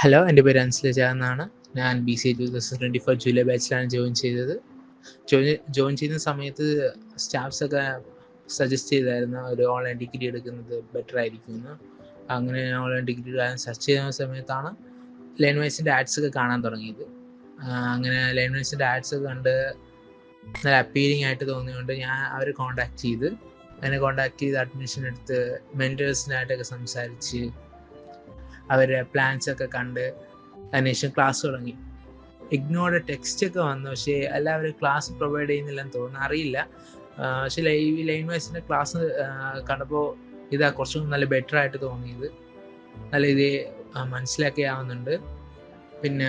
Hello എന്റെ പേര് അൻസിലജ എന്നാണ്. ഞാൻ B C two thousand twenty four July ബാച്ചിലാണ് join ചെയ്തത്. ജോയിൻ ജോയിൻ ചെയ്യുന്ന സമയത്ത് സ്റ്റാഫ്സ് ഒക്കെ സജസ്റ്റ് ചെയ്തായിരുന്നു ഒരു ഓൺലൈൻ ഡിഗ്രി എടുക്കുന്നത് ബെറ്റർ ആയിരിക്കും എന്ന് അങ്ങനെ ഞാൻ ഓൺലൈൻ ഡിഗ്രി എടുക്കാൻ സെർച്ച് ചെയ്യുന്ന സമയത്താണ് ലൈൻ വൈസിന്റെ ആഡ്സ് ഒക്കെ കാണാൻ തുടങ്ങിയത്. അങ്ങനെ ലൈൻ വൈസിന്റെ ആഡ്സ് ഒക്കെ കണ്ട് നല്ല അപ്പീലിംഗ് ആയിട്ട് തോന്നിയതുകൊണ്ട് ഞാൻ അവരെ കോണ്ടാക്ട് ചെയ്ത്. അതിനെ കോണ്ടാക്ട് ചെയ്ത് അഡ്മിഷൻ എടുത്ത് മെന്റേഴ്സിനായിട്ടൊക്കെ സംസാരിച്ച് അവരുടെ പ്ലാൻസ് ഒക്കെ കണ്ട് അതിനുശേഷം ക്ലാസ് തുടങ്ങി. ഇഗ്നോയുടെ ടെക്സ്റ്റ് ഒക്കെ വന്നു. പക്ഷേ എല്ലാവരും ക്ലാസ് പ്രൊവൈഡ് ചെയ്യുന്നില്ലെന്ന് തോന്നുന്നു. അറിയില്ല. പക്ഷെ ലൈവ് ലൈൻ വൈസിന്റെ ക്ലാസ് കണ്ടപ്പോൾ ഇതാ കുറച്ചും നല്ല ബെറ്റർ ആയിട്ട് തോന്നിയത്. നല്ല ഇത് മനസ്സിലാക്കിയാവുന്നുണ്ട് പിന്നെ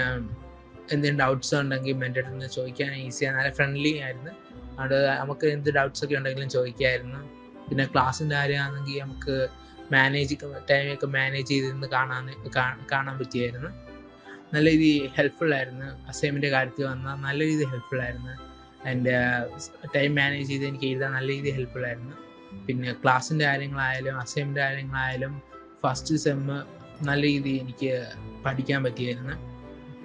എന്തെങ്കിലും ഡൗട്ട്സ് ഉണ്ടെങ്കിൽ നിന്ന് ചോദിക്കാൻ ഈസിയാണ് നല്ല ഫ്രണ്ട്ലി ആയിരുന്നു. അവിടെ നമുക്ക് എന്ത് ഡൗട്ട്സ് ഒക്കെ ഉണ്ടെങ്കിലും ചോദിക്കായിരുന്നു. പിന്നെ ക്ലാസ്സിന്റെ കാര്യമാണെങ്കിൽ നമുക്ക് മാനേജ് ടൈമൊക്കെ മാനേജ് ചെയ്തിരുന്ന് കാണാൻ കാണാൻ പറ്റിയായിരുന്നു. നല്ല രീതി ഹെൽപ്ഫുൾ ആയിരുന്നു. അസൈൻമെന്റ് കാര്യത്തിൽ വന്നാൽ നല്ല രീതി ഹെൽപ്ഫുൾ ആയിരുന്നു. എന്റെ ടൈം മാനേജ് ചെയ്ത് എനിക്ക് എഴുതാൻ നല്ല രീതി ഹെൽപ്ഫുൾ ആയിരുന്നു. പിന്നെ ക്ലാസ്സിന്റെ കാര്യങ്ങളായാലും അസൈൻമെന്റ് കാര്യങ്ങളായാലും ഫസ്റ്റ് സെമ്മ് നല്ല രീതി എനിക്ക് പഠിക്കാൻ പറ്റിയായിരുന്നു.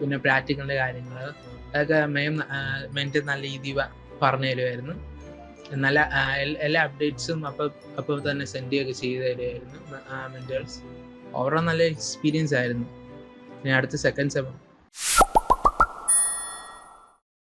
പിന്നെ പ്രാക്ടിക്കലിന്റെ കാര്യങ്ങൾ അതൊക്കെ മെയിൻ മെന്റ് നല്ല രീതി പറഞ്ഞു തരുമായിരുന്നു. നല്ല എല്ലാ അപ്ഡേറ്റ്സും അപ്പോൾ അപ്പോൾ തന്നെ സെൻഡ് ചെയ്യുകയൊക്കെ ചെയ്തു തരുമായിരുന്നു മെന്റേഴ്സ് ഓവറോൾ നല്ല എക്സ്പീരിയൻസ് ആയിരുന്നു. ഞാൻ അടുത്ത സെക്കൻഡ് സെം